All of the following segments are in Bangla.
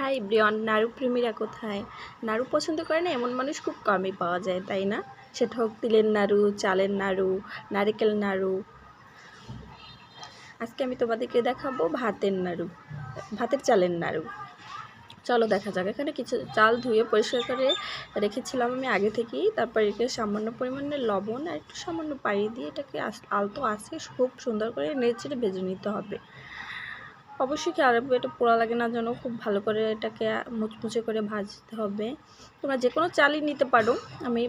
হাই ব্রিয়ন নাড়ু প্রেমীরা কোথায়? নাড়ু পছন্দ করে না? এমন মানুষ খুব কমই পাওয়া যায়, তাই না? সেটা হোক তিলের নাড়ু চালের নাড়ু নারিকেল নাড়ু আজকে আমি তোমাদেরকে দেখাবো ভাতের নাড়ু ভাতের চালের নাড়ু চলো দেখা যাক, এখানে কিছু চাল ধুয়ে পরিষ্কার করে রেখেছিলাম আমি আগে থেকেই। তারপর একে সামান্য পরিমাণে লবণ আর একটু সামান্য পানি দিয়ে এটাকে আলতো আসে খুব সুন্দর করে নেড়ে ভেজে নিতে হবে। অবশ্যই কি রাখবে এটা পোড়া লাগে না যেন খুব ভালো করে এটাকে মুচমুচে করে ভাজতে হবে। তোমরা যে কোনো চালই নিতে পারো। আমি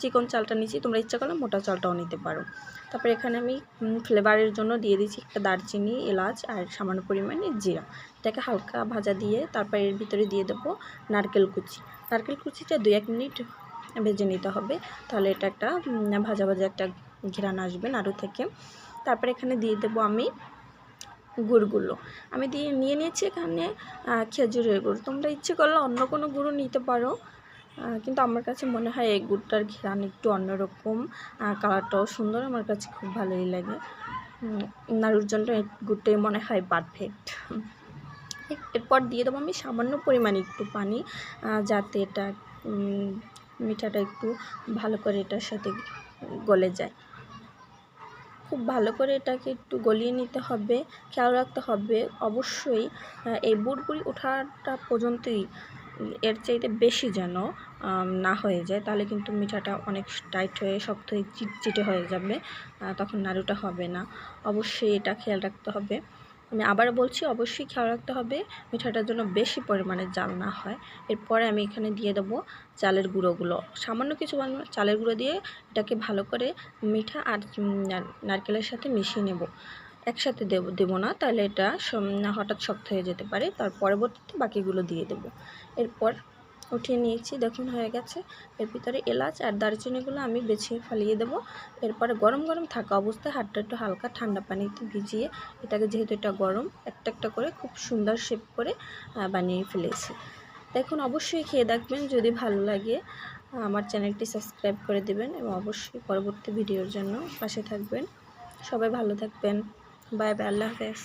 চিকন চালটা নিচ্ছি তোমরা ইচ্ছা করলে মোটা চালটাও নিতে পারো। তারপরে এখানে আমি ফ্লেভারের জন্য দিয়ে দিচ্ছি একটা দারচিনি, এলাচ আর সামান্য পরিমাণে জিরা। এটাকে হালকা ভাজা দিয়ে তারপর এর ভিতরে দিয়ে দেবো নারকেল কুচি। নারকেল কুচিটা দুই এক মিনিট ভেজে নিতে হবে। তাহলে এটা একটা ভাজা ভাজা একটা ঘেরান আসবে নাড়ু থেকে। তারপরে এখানে দিয়ে দেবো আমি গুড়গুলো। আমি দিয়ে নিয়ে নিয়েছি এখানে খেজুরের গুড়। তোমরা ইচ্ছে করলে অন্য কোনো গুঁড়ো নিতে পারো। কিন্তু আমার কাছে মনে হয় এই গুড়টার ঘেরান একটু অন্যরকম। কালারটাও সুন্দর, আমার কাছে খুব ভালোই লাগে। নাড়ুর জন্য এই গুড়টাই মনে হয় পারফেক্ট এরপর দিয়ে দেবো আমি সামান্য পরিমাণে একটু পানি যাতে এটা মিঠাটা একটু ভালো করে এটার সাথে গলে যায়। খুব ভালো করে এটাকে একটু গলিয়ে নিতে হবে, খেয়াল রাখতে হবে। অবশ্যই এই বুড়বুড়ি ওঠাটা পর্যন্তই এর চাইতে বেশি যেন না হয়ে যায়, তাহলে কিন্তু মিঠাটা অনেক টাইট হয়ে, শক্ত হয়ে চিটচিটে হয়ে যাবে তখন নাড়ুটা হবে না। অবশ্যই এটা খেয়াল রাখতে হবে। আমি আবার বলছি, অবশ্যই খেয়াল রাখতে হবে মিঠাটার জন্য বেশি পরিমাণে জাল না হয়। এরপরে আমি এখানে দিয়ে দেবো চালের গুঁড়োগুলো। সামান্য কিছু চালের গুঁড়ো দিয়ে এটাকে ভালো করে মিঠা আর নারকেলের সাথে মিশিয়ে নেব। একসাথে দেব, দেবো না, তাহলে এটা হঠাৎ শক্ত হয়ে যেতে পারে। তার পরবর্তীতে বাকিগুলো দিয়ে দেবো। এরপর উঠিয়ে নিয়েছি। দেখুন, হয়ে গেছে। এর ভিতরে এলাচ আর দারচিনিগুলো আমি বেছে ফালিয়ে দেবো। এরপরে গরম গরম থাকা অবস্থায় হাতটা একটু হালকা ঠান্ডা পানিতে ভিজিয়ে এটাকে যেহেতু এটা গরম, একটা একটা করে খুব সুন্দর শেপ করে বানিয়ে ফেলেছি। দেখুন, অবশ্যই খেয়ে দেখবেন। যদি ভালো লাগে, আমার চ্যানেলটি সাবস্ক্রাইব করে দেবেন এবং অবশ্যই পরবর্তী ভিডিওর জন্য পাশে থাকবেন। সবাই ভালো থাকবেন। বাই বাই, আল্লাহ হাফেজ।